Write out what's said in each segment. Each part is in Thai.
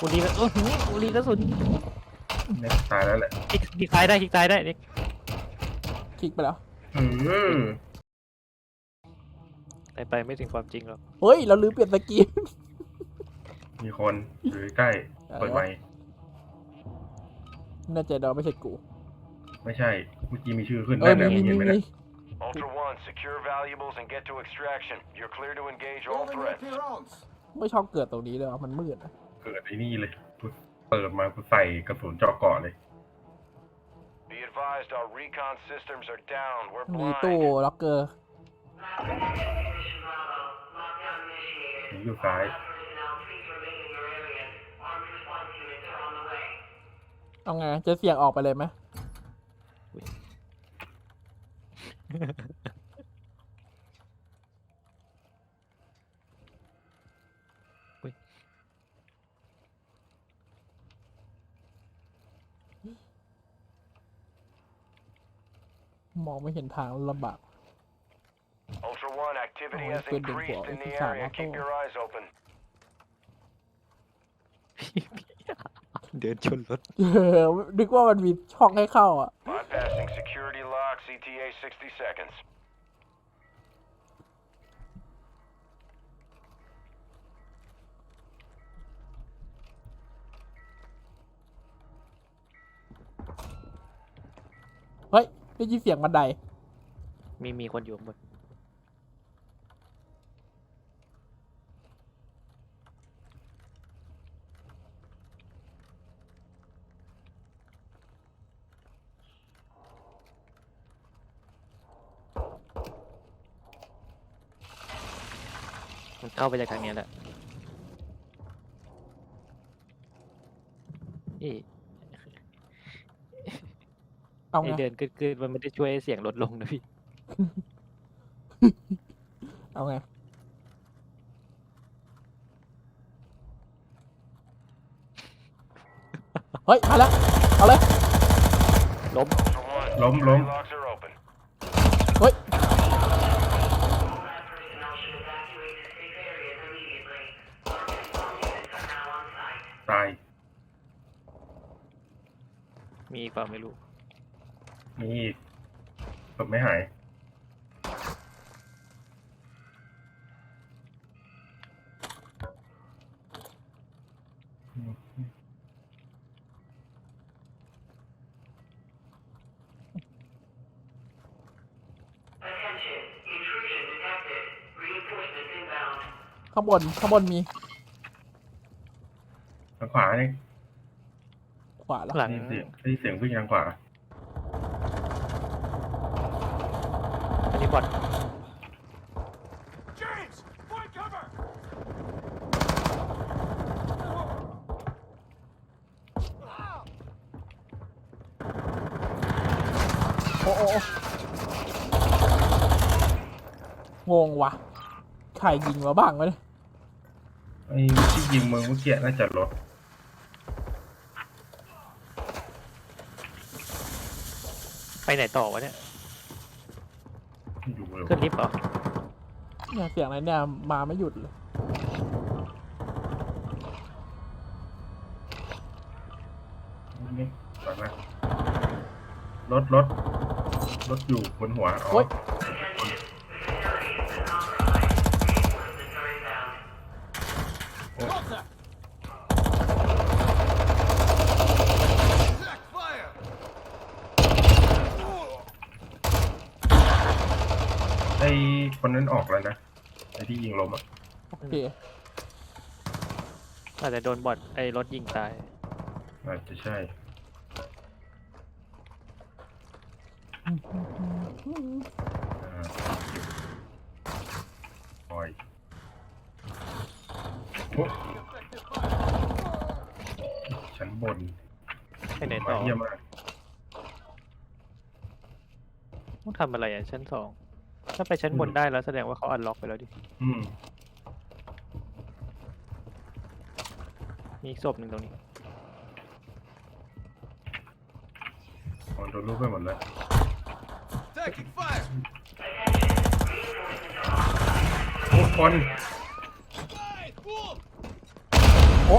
กูรีแล้วโอ้โหกูรีแล้วสุดเนี่ยตายแล้วแหละคลิกคลิกซ้ายได้คลิกซ้ายได้นี่คลิกไปแล้ว อืมไปไปไม่ถึงความจริงหรอกเฮ้ย เราลืมเปลี่ยนสกิน มีคนอยู่ใกล้เปิดไมค์น่าจะเดาไม่ใช่กู ไม่ใช่เมื่อกี้มีชื่อขึ้นเออ นั่นมีแหละมีมึงมีเห็นไหมมี นะ Ultra One, secure valuables and get to extraction. You're clear to engage all Rolling threats. appearance. ไม่ชอบเกิดตรงนี้เลยว่ะมันมืดอะ เกิดไอ้นี่เลยกูเปิดมากูใส่กระสุนเจาะเกาะเลย Be advised, our recon systems are down. We're มีตู้ blind. ล็อกเกอร์หนีอยู่ซ้าย เอาไงจะเสี่ยงออกไปเลยไหม มองไม่เห็นทางลำบาก Ultra One, activity Oh, has it's good to increased go. in the It's not area. auto. Keep your eyes open. เดินชนรถ เออนึกว่ามันมีช่องให้เข้าอะ Bypassing security locks, ETA 60 seconds. ได้ยินเสียงบันได มีมีคนอยู่ข้างบนมันเข้าไปจากทางเนี้ยแหละนี่ เอาไอไงเดินกึดๆมันไม่ได้ช่วยให้เสียงลดลงนะพี่ เอาไงเฮ้ยมาแล้ว เอาเลย ล้ม Ultra One, Lom, security lom. locks are open. เฮ้ย ตาย มีอีกเปล่าไม่รู้ มีอีกศพไม่หายข้างบนข้างบนมีทางขวานี่ขวาแล้ว หลัง ได้ยินเสียงได้ยินเสียงวิ่งทางขวา อันนี้บอด James, find cover. โอ้โอ้โอ้งงวะใครยิงมาบ้างวะเนี่ยไอ้ที่ยิงมึงเมื่อกี้น่าจะรถไปไหนต่อวะเนี่ย อยู่เลยขึ้นลิฟต์เหรอเนี่ยเสียงอะไรเนี่ยมาไม่หยุดเลยนี่ก่อนนะรถรถรถอยู่บนหัวอ๋อ คนนั้นออกแล้วนะไอ้ที่ยิงลมอะโอเคอาจจะโดนบอดไอ้รถยิงตาย อาจจะใช่ อ่าปล่อยโอ๊ะชั้นบนไปไหนต่อ เยี่ยมมากต้องทำอะไรอะชั้นสอง ถ้าไปชั้นบนได้แล้วแสดงว่าเขาอันล็อกไปแล้วดิ อืมมีอีกศพหนึ่งตรงนี้ อ๋อโดนลูกไปหมดแล้ว Taking fire. ทุกคน Hey, wolf. โอ้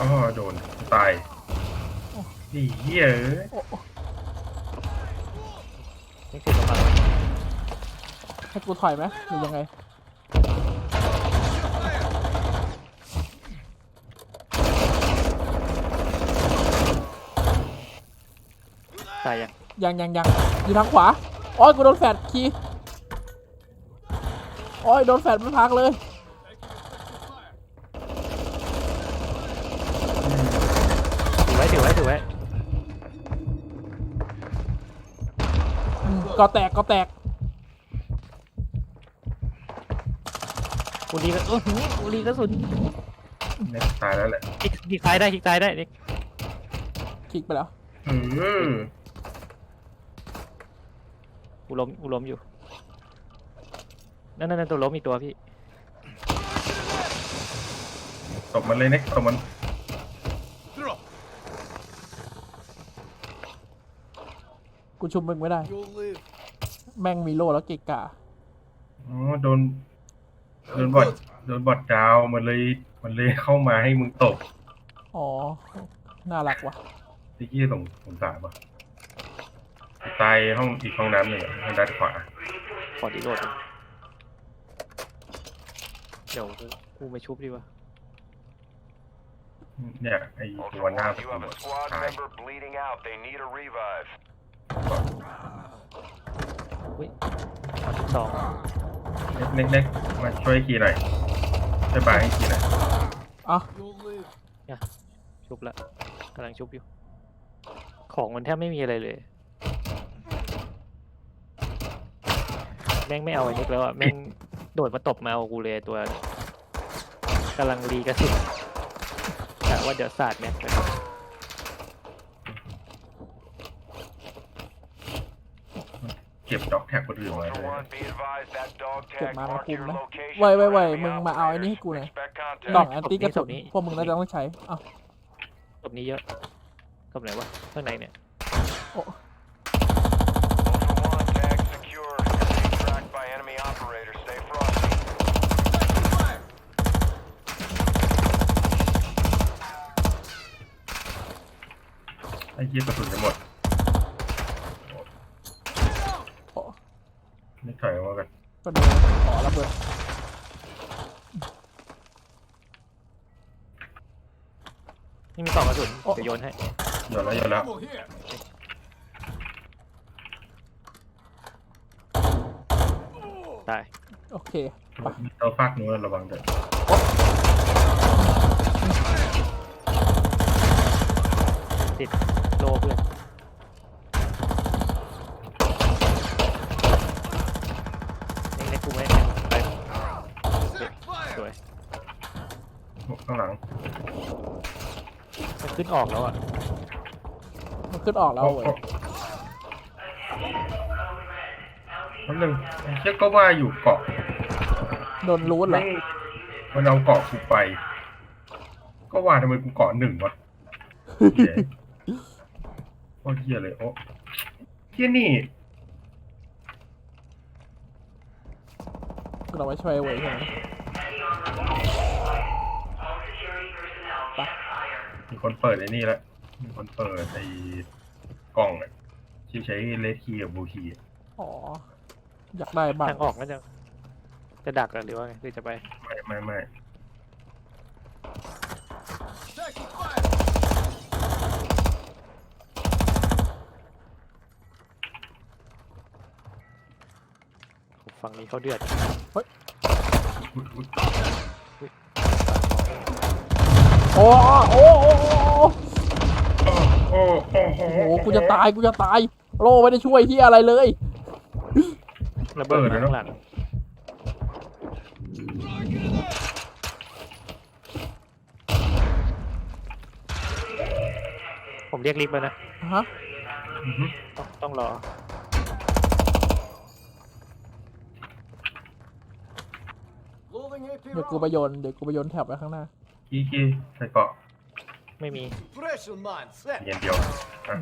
อ๋อโดน ตายนี่เหี้ยเอ้ยโอ้ ให้กูถอยไหมหรือยังไงตายยังยังยังยังอยู่ทางขวาโอ้ยกูโดนแฟดคีย์โอ้ยโดนแฟดไม่พักเลยถือไว้ถือไว้ถือไว้อืมก็แตกก็แตก กูรีก็เออหือกูรีกระสุนเนี่ยตายแล้วแหละคลิกคลิกซ้ายได้คลิกซ้ายได้นี่คลิกไปแล้ว อืมกูล้มกูล้มอยู่นั่นนั่นนั่นตัวล้มอีกตัวพี่ตบมันเลยเน็กตบมัน Throw. กูชุบมึงไม่ได้ You'll live. แม่งมีโล่แล้วเกะกะ อ๋อโดน โดนบอดโดนบอดดาวมันเลยมันเลยเข้ามาให้มึงตบอ๋อ น่ารักว่ะที่กี้สงสงสารปะตายห้องอีกห้องน้ำหนึ่งอะทางด้านขวาขอดีโหลดก่อนเดี๋ยวกูกูไปชุบดีกว่าเนี่ยไอ้ตัวหน้า Ultra ประ One, you ตู have a อะ squad ตาย member bleeding out. They need a revive. อุ้ยสามสิบสอง เน็กเน็กมาช่วยคีหน่อยช่วยบายให้คีหน่อยอะ You'll live. ชุบละกำลังชุบอยู่ ของมันแทบไม่มีอะไรเลย แม่งไม่เอาไอ้นิกแล้วอะ แม่งโดดมาตบมาเอากูเลยตัวกำลังรีกระสุนกะว่าเดี๋ยวสาดแม็กไป ก็บด็อกแท็กคนอื่นไว้ Ultra เลย One, be advised that dog เก็บ tag มาแล้ว marked คุม your นะ location. ไว้ไว้ไว้ for enemy มึงมาเอาไอ้นี่ให้กูหน่อย Expect กล่อง contact. แอนตี้กระสุนพวกมึงน่าจะต้องใช้อะตบนี้เยอะตบไหนวะข้างในเนี่ย Ultra One, tag secure. You're being tracked by enemy operators. Stay frosty. Taking fire. ไอ้เหี้ยกระสุนจะหมด โอ้ นี่ถอยออกมากันก็โดนอ๋อระเบิดนี่มีกล่องกระสุนเดี๋ยวโยนให้โยนแล้วโยนแล้ว Ammo here. ตายโอเค เราฟากนู้นระวังด้วยติดโลเพื่อนนี่ในกูไม่ได้ไป Set ส fire. วย ข้างหลัง มันขึ้น ออกแล้วอะ มันขึ้นออกแล้วโอ้เว้ยโอ้แป๊บนึงไอ้เชี่ยก็ว่าอยู่เกาะโดนรูดเหรอแม่งมันเอาเกาะกูไป ก็ว่าทำไมกูเกาะหนึ่งวะเหี้ยโอ้เหี้ยเลยโอ้เหี้ยนี่กูเอาไว้ช่วยเว้ยใช่ไหม มีคนเปิดไอ้นี่แล้วมีคนเปิดไอ้กล่องอะที่ใช้เลสคีย์กับบูคีย์อ๋อ อยากได้บ้างทางออกน่าจะ จะดักอะหรือว่าไงหรือจะไป ไม่ไม่ไม่ Taking fire. ฝั่งนี้เขาเดือด อุ๊ยอุ๊ย โอ้โอ้โอ้โอ้โอ้โอ้โอ้โหโอ้โหกูจะตายกูจะตาย โลไม่ได้ช่วยที่อะไรเลยระเบิดมาข้างหลังผมเรียกลิฟต์แล้วนะฮะอือฮึต้องต้องรอ Loading AP เดี๋ยวกูไป round. โยนเดี๋ยวกูไปโยนแถบไว้ข้างหน้า คีย์คีย์ใส่เกาะไม่มี Pressure mine. Set. เย็นเดียวอะ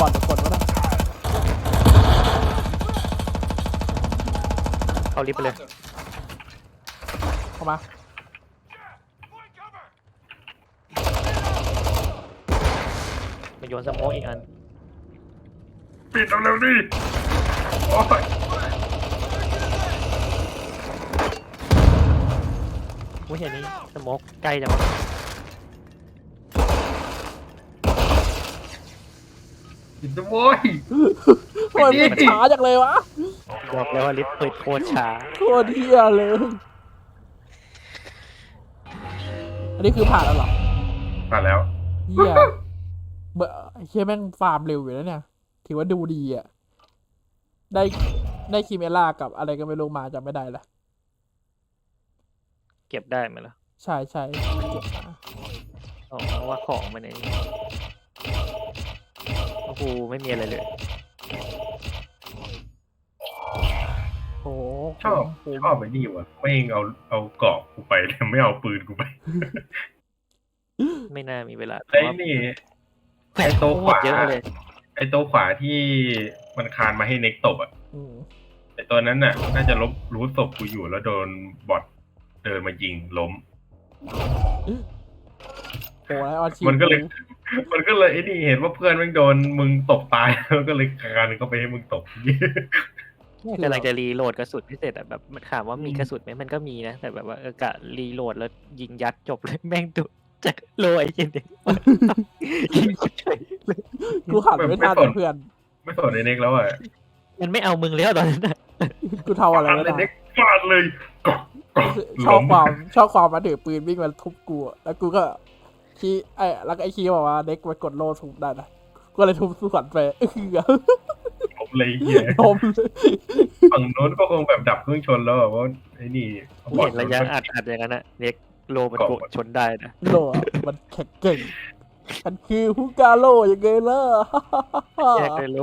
บอลทุกคนวะนะเข้าลิฟต์ไปเลย เข้ามา มาโยนสโมกอีกอัน ปิดเอาเร็วดิโอ้ยอุ้ยอันนี้สโมกใกล้จังวะปิดโว้ยทำไมมันช้าจังเลยวะบอกแล้วว่าลิฟต์เปิดโคตรช้าโคตรเที่ยเลย อันนี้คือผ่านแล้วเหรอผ่านแล้วเฮียเบอเฮียแม่งฟาร์มเร็วอยู่แล้วเนี่ย ถือว่าดูดีอะได้ได้คิเมล่ากับอะไรก็ไม่รู้มาจำไม่ได้ละเก็บได้ไหมล่ะใช่ใช่เก็บมาอ๋อว่าของมันไอ้นี่โอ้โหไม่มีอะไรเลยโอ้โหชอบคุ้มชอบไอ้นี่วะไม่งเอาเอาเกาะกูไปแต่ไม่เอาปืนกูไป ไม่น่ามีเวลาไอ้นี่แผ่นไอ้โต๊ะโคขวาตรเยอะเลย ไอ้โต๊ะขวาที่มันคานมาให้เน็กตบอะอืมไอ้ตัวนั้นน่ะน่าจะลบรู้ศพกูอยู่แล้วโดนบอทเดินมายิงล้ม โอ้แล้วออนชีมันก็เลย มันก็เลยไอ้นี่เห็นว่าเพื่อนแม่งโดนมึงตบตาย แล้วก็เลยคานเข้าไปให้มึงตบกำลังจะรีโหลดกระสุนพิเศษอะแบบมันถามว่ามีกระสุนไหมมันก็มีนะ แต่แบบว่าเออกะรีโหลดแล้วยิงยัดจบเลย แม่งดุ จะโรยจริงๆยิงเฉยเลยกูหันไม่ทันไม่สนเพื่อน ไม่สนไอ้เน็กแล้วอะมันไม่เอามึงแล้วตอนนั้นอะกูทำอะไรฟาดไม่เลยได้เน็กฟาดเลยกอกกอกชอบล้มความชอบความมาถือปืนวิ่งมาทุบกูอะแล้วกูก็คีไอ้แล้วก็ไอ้คีบอกว่าเด็กมันกดโล่ทุบได้นะก็เลยทุบสวนไปเออผมเลยเฮียล้มเลยฝั่งโน้นก็คงแบบดับเครื่องชนแล้วอะว่าไอ้นี่กูเห็นระยะอัดอัดอย่างนั้นอะเล็ก โลมันโกดชนได้นะโลอะมันแข็งเก่งมันคือฮุกาโลยังไงล่ะแยกได้โล